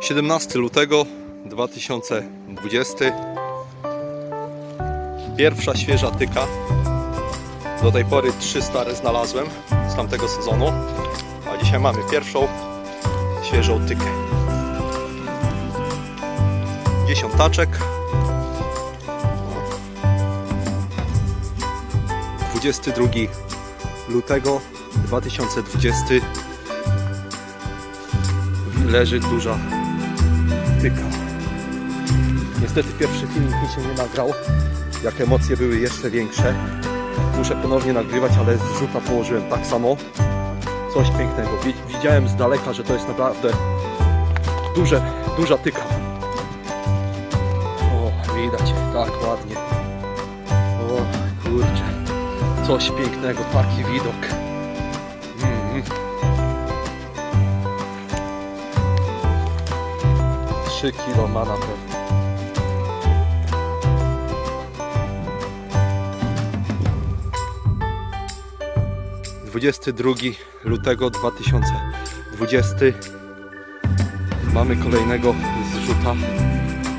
17 lutego 2020. Pierwsza świeża tyka. Do tej pory trzy stare znalazłem z tamtego sezonu. A dzisiaj mamy pierwszą świeżą tykę. Dziesiątaczek. 22 lutego 2020 leży duża tyka. Niestety pierwszy filmik mi się nie nagrał. Jak emocje były jeszcze większe. Muszę ponownie nagrywać, ale z rzuta położyłem tak samo. Coś pięknego. Wi- Widziałem z daleka, że to jest naprawdę duże, duża tyka. O, widać, tak ładnie. O, kurczę. Coś pięknego, taki widok. Mm. 3 kilo ma na pewno. Dwudziesty drugi lutego 2020 Mamy kolejnego zrzuta,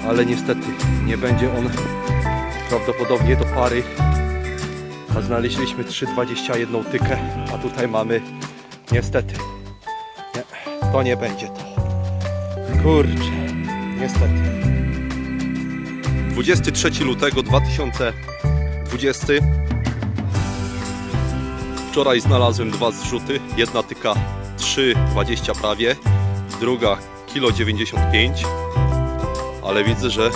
ale niestety nie będzie on prawdopodobnie do pary. A znaleźliśmy 3,21 tykę, a tutaj mamy niestety. Nie, to nie będzie to. Kurczę, niestety. 23 lutego 2020. Wczoraj znalazłem dwa zrzuty. Jedna tyka 3,20 prawie, druga kilo 95. Ale widzę, że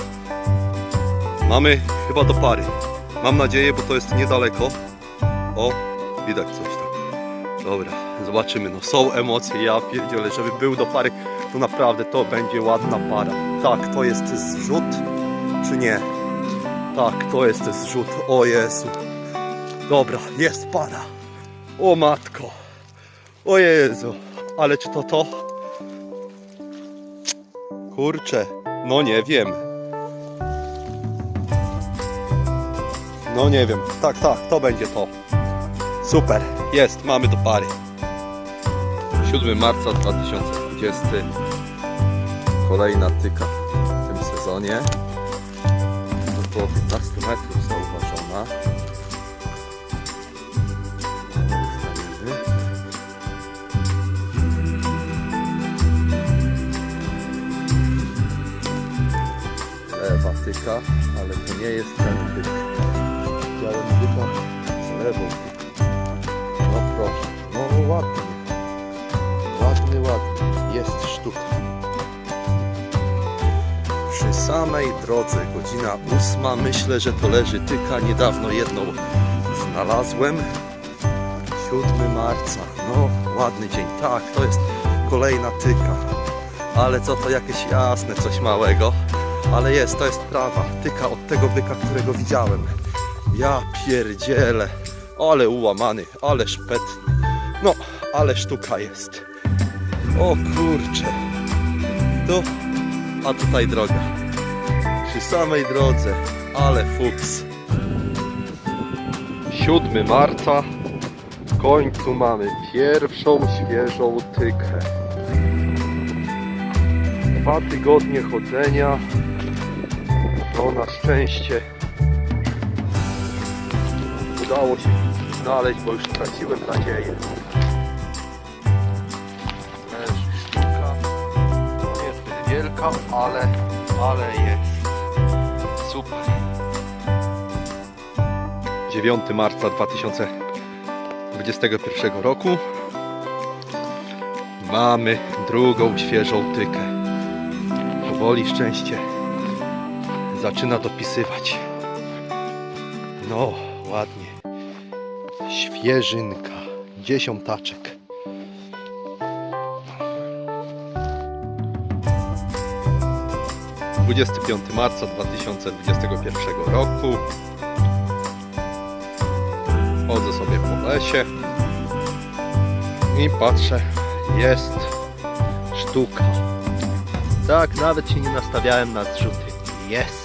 mamy chyba do pary. Mam nadzieję, bo to jest niedaleko. O, widać coś tam. Dobra, zobaczymy. No są emocje, ja pierdzielę, żeby był do pary, to naprawdę to będzie ładna para. Tak, to jest zrzut, czy nie? Tak, to jest zrzut. O Jezu. Dobra, jest para. O matko. O Jezu. Ale czy to to? Kurczę, no nie wiem. No nie wiem. Tak, tak, to będzie to. Super, jest, mamy do pary. 7 marca 2020. Kolejna tyka w tym sezonie. Około 15 metrów zauważona. Lewa tyka, ale to nie jest ten tyk. Widziałem tyka z lewą tyką. Samej drodze, godzina ósma, myślę, że to leży tyka. Niedawno jedną znalazłem. 7 marca, no ładny dzień, tak, to jest kolejna tyka. Ale co to jakieś jasne, coś małego. Ale jest, to jest prawa. Tyka od tego byka, którego widziałem. Ja pierdzielę. Ale ułamany, ale szpetny. No, ale sztuka jest. O kurcze. To, a tutaj droga. Przy samej drodze, ale fuks. 7 marca. W końcu mamy pierwszą świeżą tykę. Dwa tygodnie chodzenia. No na szczęście udało się znaleźć, bo już straciłem nadzieję. Leży sztuka. Nie zbyt wielka, ale, ale jest. Super. 9 marca 2021 roku. Mamy drugą świeżą tykę. Powoli szczęście zaczyna dopisywać. No, ładnie. Świeżynka. Dziesiątaczek. Dwudziesty piąty marca 2021 roku. Chodzę sobie po lesie i patrzę, jest sztuka. Tak, nawet się nie nastawiałem na zrzuty. Jest.